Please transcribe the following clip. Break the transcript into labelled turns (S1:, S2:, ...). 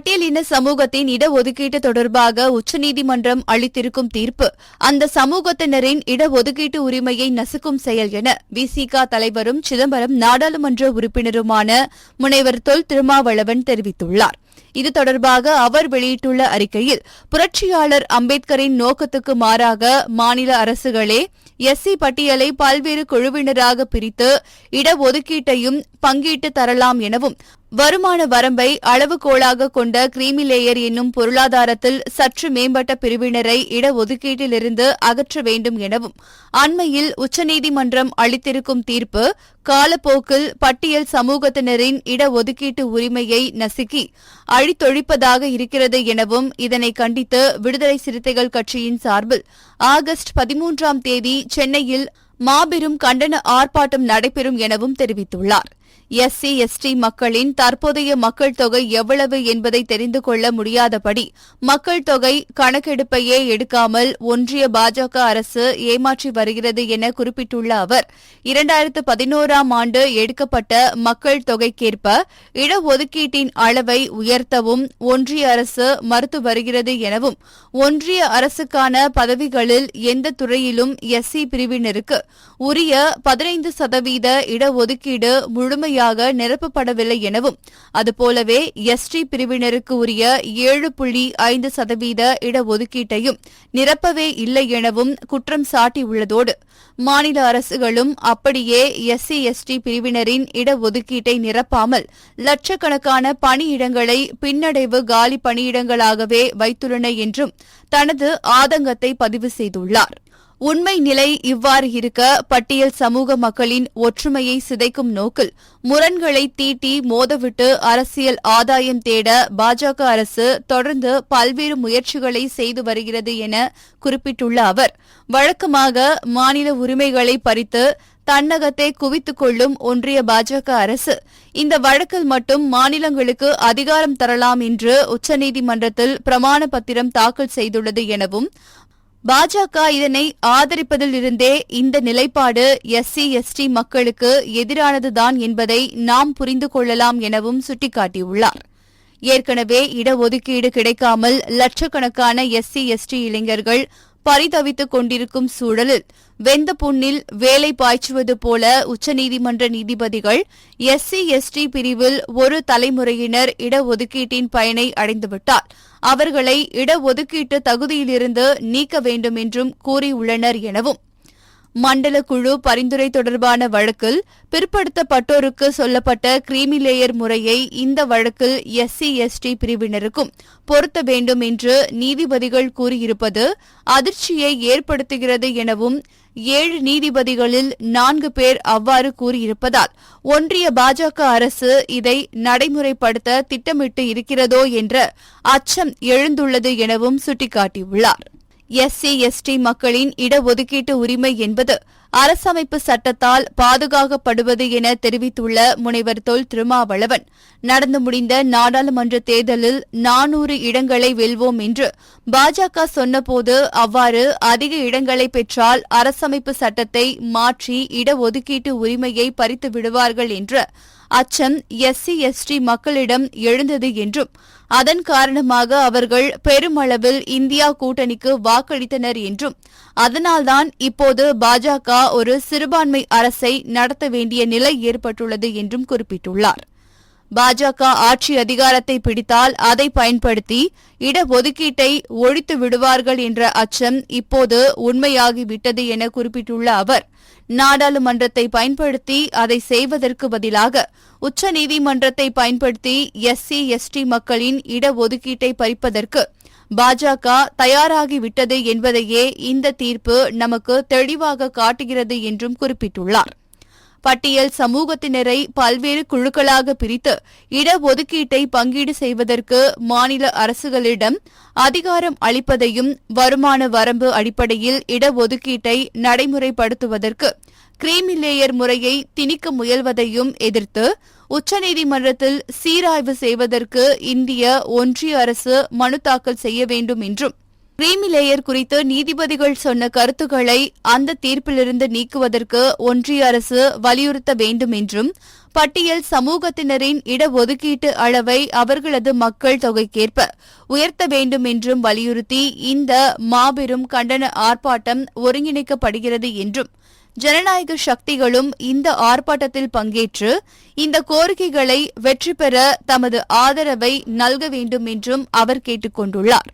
S1: பட்டியலின சமூகத்தின் இடஒதுக்கீட்டு தொடர்பாக உச்சநீதிமன்றம் அளித்திருக்கும் தீர்ப்பு. அந்த சமூகத்தினரின் இடஒதுக்கீட்டு உரிமையை நசுக்கும் செயல் என விசிக தலைவரும் சிதம்பரம் நாடாளுமன்ற உறுப்பினருமான முனைவர் தொல் திருமாவளவன் தெரிவித்துள்ளார். இது தொடர்பாக அவர் வெளியிட்டுள்ள அறிக்கையில் புரட்சியாளர் அம்பேத்கரின் நோக்கத்துக்கு மாறாக மாநில அரசுகளே எஸ்சி பட்டியலை பல்வேறு குழுவினராக பிரித்து இடஒதுக்கீட்டையும் பங்கீட்டு தரலாம் எனவும் வருமான வரம்பை அளவுகோலாக கொண்ட கிரீமி லேயர் என்னும் பொருளாதாரத்தில் சற்று மேம்பட்ட பிரிவினரை இடஒதுக்கீட்டிலிருந்து அகற்ற வேண்டும் எனவும் அண்மையில் உச்சநீதிமன்றம் அளித்திருக்கும் தீர்ப்பு காலப்போக்கில் பட்டியல் சமூகத்தினரின் இடஒதுக்கீட்டு உரிமையை நசுக்கி அழித்தொழிப்பதாக இருக்கிறது எனவும் இதனை கண்டித்து விடுதலை சிறுத்தைகள் கட்சியின் சார்பில் ஆகஸ்ட் பதிமூன்றாம் தேதி சென்னையில் மாபெரும் கண்டன ஆர்ப்பாட்டம் நடைபெறும் எனவும் தெரிவித்துள்ளார். எஸ்சி எஸ்டி மக்களின் தற்போதைய மக்கள் தொகை எவ்வளவு என்பதை தெரிந்து கொள்ள முடியாதபடி மக்கள் தொகை கணக்கெடுப்பையே எடுக்காமல் ஒன்றிய பாஜக அரசு ஏமாற்றி வருகிறது என குறிப்பிட்டுள்ள அவர் இரண்டாயிரத்து பதினோராம் ஆண்டு எடுக்கப்பட்ட மக்கள் தொகைக்கேற்ப இடஒதுக்கீட்டின் அளவை உயர்த்தவும் ஒன்றிய அரசு மறுத்து வருகிறது எனவும் ஒன்றிய அரசுக்கான பதவிகளில் எந்த துறையிலும் எஸ்சி பிரிவினருக்கு உரிய பதினைந்து சதவீத இடஒதுக்கீடு முழுமையாக நிரப்பப்படவில்லை எனவும் அதுபோலவே எஸ்டி பிரிவினருக்கு உரிய ஏழு புள்ளி ஐந்து சதவீத இடஒதுக்கீட்டையும் நிரப்பவே இல்லை எனவும் குற்றம் சாட்டியுள்ளதோடு மாநில அரசுகளும் அப்படியே எஸ்சி எஸ்டி பிரிவினரின் இடஒதுக்கீட்டை நிரப்பாமல் லட்சக்கணக்கான பணியிடங்களை பின்னடைவு காலி பணியிடங்களாகவே வைத்துள்ளன என்றும் தனது ஆதங்கத்தை பதிவு செய்துள்ளார். உண்மை நிலை இவ்வாறு இருக்க பட்டியல் சமூக மக்களின் ஒற்றுமையை சிதைக்கும் நோக்கில் முரண்களை தீட்டி மோதவிட்டு அரசியல் ஆதாயம் தேட பாஜக அரசு தொடர்ந்து பல்வேறு முயற்சிகளை செய்து வருகிறது என குறிப்பிட்டுள்ள அவர் வழக்கமாக மாநில உரிமைகளை பறித்து தன்னகத்தை குவித்துக் கொள்ளும் ஒன்றிய பாஜக அரசு இந்த வழக்கில் மட்டும் மாநிலங்களுக்கு அதிகாரம் தரலாம் என்று உச்சநீதிமன்றத்தில் பிரமாண பத்திரம் தாக்கல் செய்துள்ளது எனவும் பாஜக இதனை ஆதரிப்பதில் இருந்தே இந்த நிலைப்பாடு எஸ்சி எஸ்டி மக்களுக்கு எதிரானதுதான் என்பதை நாம் புரிந்து கொள்ளலாம் எனவும் சுட்டிக்காட்டியுள்ளார். ஏற்கனவே இடஒதுக்கீடு கிடைக்காமல் லட்சக்கணக்கான எஸ்சி எஸ்டி இளைஞர்கள் பரிதவித்துக் கொண்டிருக்கும் சூழலில் வெந்த புண்ணில் வேலை பாய்ச்சுவது போல உச்சநீதிமன்ற நீதிபதிகள் எஸ்சி எஸ்டி பிரிவில் ஒரு தலைமுறையினர் இடஒதுக்கீட்டின் பயனை அடைந்துவிட்டார். அவர்களை இடஒதுக்கீட்டு தகுதியிலிருந்து நீக்க வேண்டும் என்றும் கூறியுள்ளனர் எனவும் மண்டல குழு பரிந்துரை தொடர்பான வழக்கில் பிற்படுத்தப்பட்டோருக்கு சொல்லப்பட்ட கிரீமி லேயர் முறையை இந்த வழக்கில் எஸ்சி எஸ்டி பிரிவினருக்கும் பொருத்த வேண்டும் என்று நீதிபதிகள் கூறியிருப்பது அதிர்ச்சியை ஏற்படுத்துகிறது எனவும் ஏழு நீதிபதிகளில் நான்கு பேர் அவ்வாறு கூறியிருப்பதால் ஒன்றிய பாஜக அரசு இதை நடைமுறைப்படுத்த திட்டமிட்டு இருக்கிறதோ என்ற அச்சம் எழுந்துள்ளது எனவும் சுட்டிக்காட்டியுள்ளார். எஸ்சி எஸ்டி மக்களின் இடஒதுக்கீட்டு உரிமை என்பது அரசமைப்பு சட்டத்தால் பாதுகாக்கப்படுவது என தெரிவித்துள்ள முனைவர் தொல் திருமாவளவன். நடந்து முடிந்த நாடாளுமன்ற தேர்தலில் நானூறு இடங்களை வெல்வோம் என்று பாஜக சொன்னபோது அவ்வாறு அதிக இடங்களை பெற்றால் அரசமைப்பு சட்டத்தை மாற்றி இடஒதுக்கீட்டு உரிமையை பறித்து விடுவார்கள் என்ற அச்சம் எஸ்சி எஸ்டி மக்களிடம் எழுந்தது என்றும் அதன் காரணமாக அவர்கள் பெருமளவில் இந்தியா கூட்டணிக்கு வாக்களித்தனர் என்றும் அதனால்தான் இப்போது பாஜக ஒரு சிறுபான்மை அரசை நடத்த வேண்டிய நிலை ஏற்பட்டுள்ளது என்றும் குறிப்பிட்டுள்ளார். பாஜக ஆட்சி அதிகாரத்தை பிடித்தால் அதை பயன்படுத்தி இடஒதுக்கீட்டை ஒழித்து விடுவார்கள் என்ற அச்சம் இப்போது உண்மையாகிவிட்டது என குறிப்பிட்டுள்ள அவர். நாடாளுமன்றத்தை பயன்படுத்தி அதை செய்வதற்கு பதிலாக உச்சநீதிமன்றத்தை பயன்படுத்தி எஸ்சி எஸ்டி மக்களின் இடஒதுக்கீட்டை பறிப்பதற்கு பாஜக தயாராகிவிட்டது என்பதையே இந்த தீர்ப்பு நமக்கு தெளிவாக காட்டுகிறது என்றும் குறிப்பிட்டுள்ளார். பட்டியல் சமூகத்தினரை பல்வேறு குழுக்களாக பிரித்து இடஒதுக்கீட்டை பங்கீடு செய்வதற்கு மாநில அரசுகளிடம் அதிகாரம் அளிப்பதையும் வருமான வரம்பு அடிப்படையில் இடஒதுக்கீட்டை நடைமுறைப்படுத்துவதற்கு கிரீமி லேயர் முறையை திணிக்க முயல்வதையும் எதிர்த்து உச்சநீதிமன்றத்தில் சீராய்வு செய்வதற்கு இந்திய ஒன்றிய அரசு மனு தாக்கல் செய்ய வேண்டும் என்றும் கிரீமி லேயர் குறித்து நீதிபதிகள் சொன்ன கருத்துக்களை அந்த தீர்ப்பிலிருந்து நீக்குவதற்கு ஒன்றிய அரசு வலியுறுத்த வேண்டும் என்றும் பட்டியல் சமூகத்தினரின் இடஒதுக்கீட்டு அளவை அவர்களது மக்கள் தொகைக்கேற்ப உயர்த்த வேண்டும் என்றும் வலியுறுத்தி இந்த மாபெரும் கண்டன ஆர்ப்பாட்டம் ஒருங்கிணைக்கப்படுகிறது என்றும் ஜனநாயக சக்திகளும் இந்த ஆர்ப்பாட்டத்தில் பங்கேற்று இந்த கோரிக்கைகளை வெற்றி பெற தமது ஆதரவை நல்க வேண்டும் என்றும் அவர் கேட்டுக் கொண்டுள்ளார்